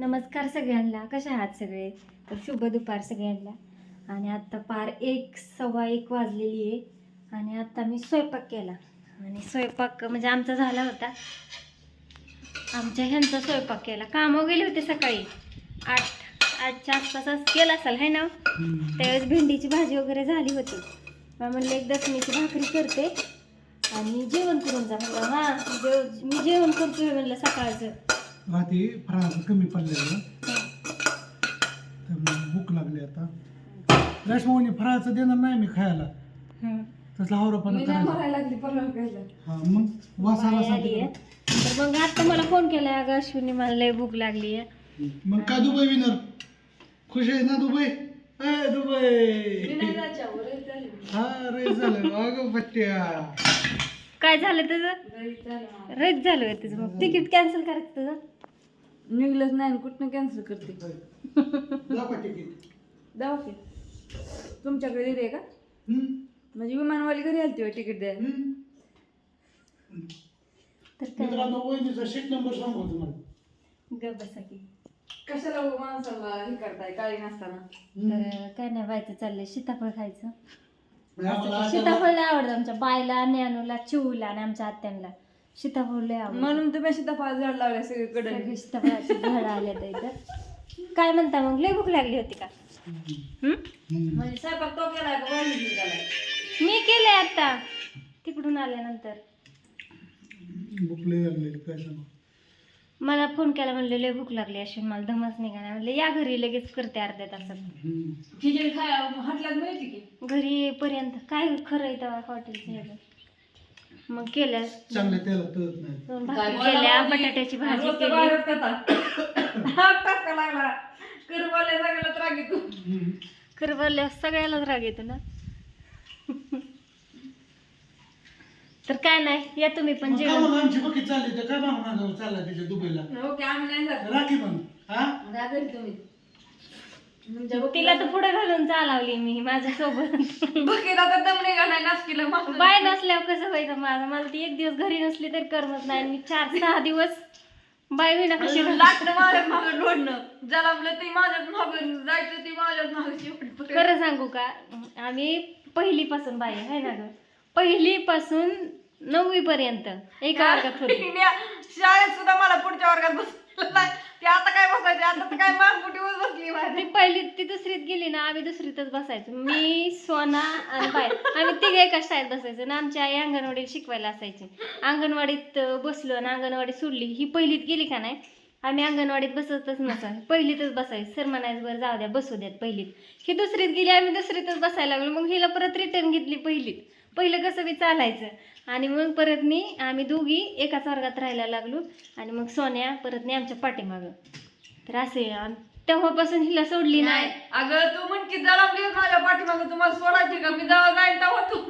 नमस्कार सगळ्यांना. कशा आहात सगळे? तर शुभ दुपार सगळ्यांना. आणि आत्ता पार एक सव्वा एक वाजलेली आहे. आणि आत्ता मी स्वयंपाक केला. आणि स्वयंपाक म्हणजे आमचा झाला होता. आमच्या ह्यांचा स्वयंपाक केला. कामं गेले होते सकाळी. आठ आठच्या आसपासच केला असेल है ना? त्यावेळेस भेंडीची भाजी वगैरे झाली होती. मग म्हणलं एक दसमीची भाकरी करते. आणि जेवण करून जा म्हणलं. हां जेव मी जेवण करतोय म्हणलं सकाळचं. रात्री फराळाचं कमी पडलेलं. तर मग भूक लागली आता. रेशमावणी फराळाचं देणार नाही मी खायला. हं. तसला करायचा. हा मग वासाला बाई आली आहे. तर मग आता मला फोन केला अगं अश्विनी मला लय भूक लागली आहे. मग काय दुबई विनर खुश आहे ना दुबई? ए दुबई! हा रे झालं. अगं पट्ट्या काय झालं तुझं रद्द झालं होय तुझं मग. तिकीट कॅन्सल करायचं तुझं निघलंच नाही कुठनं कॅन्सल करते? दाखवा तिकीट तुमच्याकडे दिले का? हम्म, म्हणजे विमानवाली घरी आलती होय तिकीट द्यायला? हम्म. तर काय? मित्रांनो वहिनीचा सीट नंबर सांगू तुम्हाला. ग बसा की. कशाला उगा माणसाला हे करताय? काळी नसताना. तर काय नाही व्हायचं चाललंय. सीताफळ खायचं. सीताफळ लय आवडतं आमच्या बायला ज्ञानूला चिवला आणि आमच्या आत्यांना सीताफळ लय आवडतं. म्हणून तुम्ही सीताफळ झाड लावल्या सगळीकडे. सगळी सीताफळाची झाडं आले इथं. काय म्हणता मग? लय भूक लागली होती का? हम्म. म्हणजे स्वयंपाक तो केलाय का? वहिनी केलाय मी केलंय आता. तिकडून आल्यानंतर. भूक लय लागलेली काय सांगू? मला फोन केला म्हणले लय भूक लागली अशी मला धमच निघाला. म्हणले या घरी लगेच करते अर्ध्या तासात. हम्म. खिचडी खाया हाटल्यात मिळते की? घरी येईपर्यंत. काय खरं आहे तेव्हा हॉटेलचं ह्याचं. मग केल्या चांगल्या त्याला तळत नाही. दोन भाकरी केल्या बटाट्याची भाजी रोजचं केली. बाहेरच खाता. हात टाका लागला. करवाल्या सगळ्याला त्रागी तू हम्म. खरं बोलल्या सगळ्यालाच राग येतो ना? तर काय नाही या तुम्ही पण मग काय जेवण. मग आमची बघी चालली तर काय चालला तिच्या दुबईला? ओके आम्ही नाही जात. राखी मग हा? जा घरी तुम्ही. तुमच्या तिला तर पुढे घालून चालवली मी माझ्यासोबत. बघितला तर दम निघाला नाचकीला. बाय नसल्यावर कसं व्हायचं माझं? मला ती एक दिवस घरी नसली तरी करमत नाही आणि मी चार सहा दिवस बाय विना कशी राहते. लागतं माझ्याच मागं लोडणं. ज्याला आपलं ती माझ्याच मागं जायचं ती माझ्याच मागं शेवट खरं सांगू का? आम्ही पहिलीपासून बाई आहे ना ग? पहिलीपासून नववी पर्यंत एका वर्गात होती. शाळेत सुद्धा मला पुढच्या वर्गात बसलं नाही. ते आता काय बसायचे? आता तर काय मागपुटीवर बसली माझी. ती पहिली ती दुसरीत गेली ना आम्ही दुसरीतच बसायचो. मी सोना आणि बाय. आम्ही तिघे एका शाळेत बसायचो आणि आमची आई अंगणवाडीत शिकवायला असायची. अंगणवाडीत अं, बसलो आणि अंगणवाडी सोडली. ही पहिलीत गेली का नाही? आम्ही अंगणवाडीत बसतच नसा पहिलीतच बसायचं. सर म्हणायचं बरं जाऊ द्या बसू द्यात पहिलीत. ही दुसरीत गेली आम्ही दुसरीतच बसायला लागलो. मग हिला परत रिटर्न घेतली पहिलीत. पहिलं कसं बी चालायचं आणि मग परत नी आम्ही दोघी एकाच वर्गात राहायला लागलो आणि मग सोन्या परत नी आमच्या पाठीमागं तर असे तेव्हापासून हिला सोडली नाही नाही अगं तू म्हण की जरा प्लीज माझ्या पाठीमागं तुम्हाला सोडायची का मी जेव्हा जाईन तेव्हा तू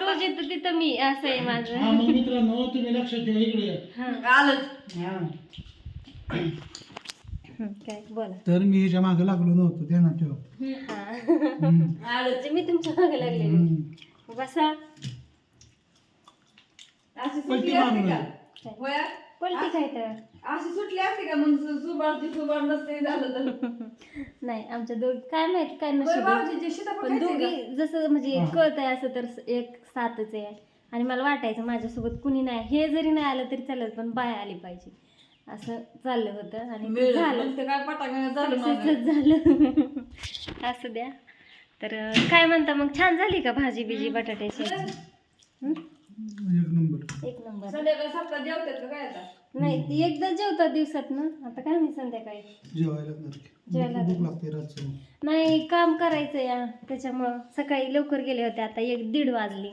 तो जिथं तिथं मी असं आहे हा माझं मग मित्रांनो तुम्ही लक्षात ठेवा इकडे या. हं. आलंच हा. हं, काय बोला तर मी ह्याच्या मागे लागलो नव्हतो ध्यानात ठेवा हा. हम्म. आलोच मी तुमच्या मागे लागले हम्म. बसा. अशी पलटी सुटली असते मारून. का? आली. होया? पलटी काय तर? अशी सुटली असते का मग? सु- सुबाडची सुबाड नसते झालं तर. नाही आमच्या दोघी काय माहीत काय होय, नशीब भाऊजीचे सीताफळ पण खायचे दोघी? जसं म्हणजे हा. कळत आहे असं तर एक साथच आहे. आणि मला वाटायचं माझ्यासोबत कुणी नाही. हे जरी नाही आलं तरी चालेल पण बाय आली पाहिजे. असं चाललं होतं आणि मिळलं. झालं. मग ते काय पटांगण झालं माझं. सक्सेसच झालं. असू द्या. तर काय म्हणता मग? छान झाली का भाजी बिजी बटाट्याची? हं? एक नंबर. नाही ती एकदा जेवतात दिवसात ना? आता काय मी संध्याकाळी? जेवायला नाही काम करायचं या त्याच्यामुळं सकाळी लवकर गेले होते आता एक दीड वाजली.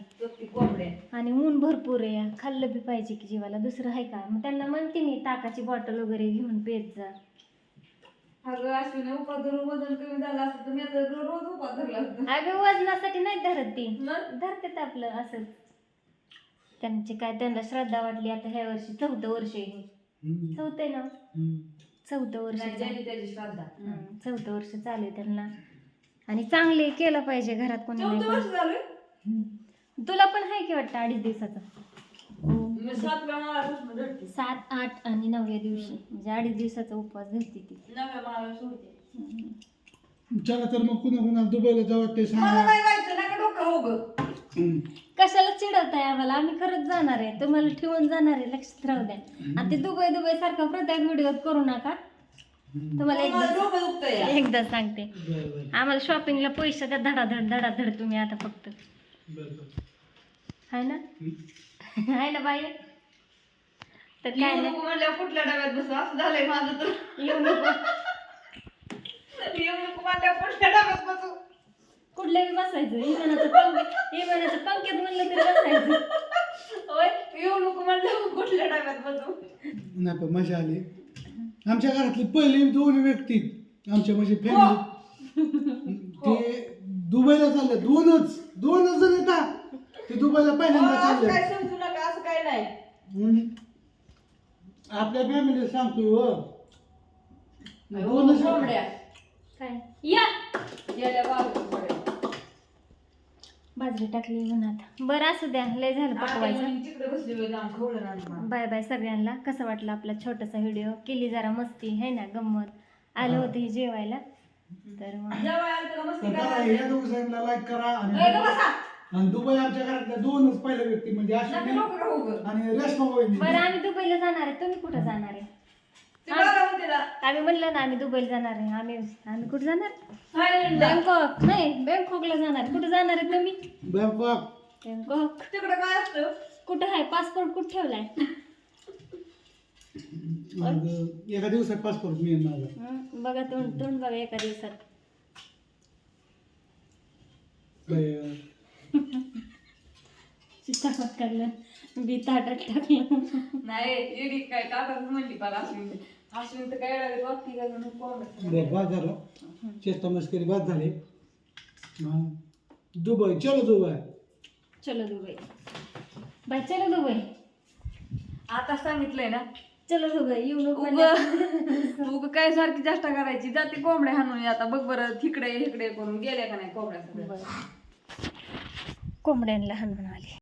आणि ऊन भरपूर आहे खाल्लं बी पाहिजे की जीवाला. दुसरं आहे का? मग त्यांना म्हणते मी ताकाची बॉटल वगैरे घेऊन पेत जा. अगं अश्विनी उपास धरून वजन कमी झालं असतं तर मी आता रोज उपास धरला असतं अगं वजनासाठी नाही धरत ती मग? धरते आपलं असंच त्यांची काय त्यांना श्रद्धा वाटली आता ह्या वर्षी चौथं वर्ष आहे हे. चौथं आहे ना. चौथं वर्ष नाही, झालं. ज्याची त्याची श्रद्धा हं, चौथं वर्ष चालू आहे त्यांना आणि चांगले केलं पाहिजे घरात कोणी नाही चौथं वर्ष कोणी. झालं हम्म. तुला पण आहे की वाटतं अडीच दिवसाचं मी सातव्या माळापासून धरते सात आठ आणि नवव्या दिवशी. म्हणजे अडीच दिवसाचा उपवास धरते ती. नव्या चला तर मग कुणा कुणा दुबईला जावं ते मला सांगा नाही जायचं नका डोकं हो ग. हम्म. कशाला चिडवताय आम्हाला? आम्ही खरंच जाणार आहे. तुम्हाला ठेवून जाणार आहे. लक्षात राहू द्या. आणि ते दुबई दुबई सारखा प्रत्येक व्हिडिओत करू नका. तुम्हाला मला एकदा डोकं दुखतंय या. एकदा सांगते. बरं बरं. आम्हाला शॉपिंगला पैसे द्या. धडाधड धडाधड तुम्ही आता फक्त. बरं बरं. हाय ना? हम्म. हाय ना बाई? तर काय येऊ नाही. नको म्हणल्यावर कुठल्या डब्यात बसू? असं झालंय माझं तर. येऊ नको. येऊ नको म्हणल्यावर कुठल्या डब्यात बसू? कुठल्या बी बसायचं. इमानाचं पंख इमानाचं पंख्यात म्हणलं तरी बसायचं. होय? येऊ नको म्हणल्यावर कुठल्या डब्यात बसू? नाही पण मजा आली. आमच्या घरातली पहिली दोन व्यक्ती. आमच्या म्हणजे फॅमिली ते दुबईला चालले. दोनच. दोनच जण येतात. ते दुबईला पहिल्यांदा असं चालले. काय काय नाही. हम्म. आपल्या फॅमिली सांगतोय हो. दोनच कोंबड्या काय? या. गेल्या बाजूकडे बाजरी टाकली उन्हात बरं असू द्या लय झालं पकवायचं तिकडे बसली होती जाऊन खवलं नाही बाय बाय सगळ्यांना. कसं वाटलं आपला छोटासा व्हिडिओ? केली जरा मस्ती है ना गंमत. आलं होतं हे जेवायला. तर मग जेव्हा आलं तर मस्ती तर करा, करायला ह्या दोघांना लाईक करा आणि ए, गं बसा. आणि दुबई आमच्या घरातल्या दोनच पहिल्या व्यक्ती म्हणजे नका अश्विनी डोकं खाऊ गं. आणि रेशमा वहिनी. बरं आम्ही दुबईला जाणार आहे. तुम्ही कुठं जाणार आहे? ते. आम्ही म्हणलं ना आम्ही दुबईला जाणार आहे. आम्ही आम्ही कुठं जाणार? थायलंडला. बँकॉक नाही बँकॉकला जाणार. आहे. कुठं जाणार आहे तुम्ही? बँकॉक बँकॉक तिकडं काय असतं? कुठं आहे? पासपोर्ट कुठं ठेवलाय? एका दिवसात पासपोर्ट मिळेल माझा. हं, बघा तोंड तोंड बघा एका दिवसात. चितापत काढलं बी ताटात टाकलं. नाही एडी काय काका म्हणली पार अश्विन अश्विन तर काय लागेल वागती का म्हणून कोंबड्या. बरं, बाद झालं. चेष्टा मस्करी बाद झाली. दुबई चलो दुबई. चलो दुबई. बाय चलो दुबई. आता सांगितलंय ना. चलो दुबई येऊ नको. उग काय सारखी चेष्टा करायची. जाते कोंबड्या हाणून. आता बघ बरं तिकडे इकडे करून गेल्या का नाही कोंबड्या सगळ्या. बरं. कोंबड्यांना हाणून आली.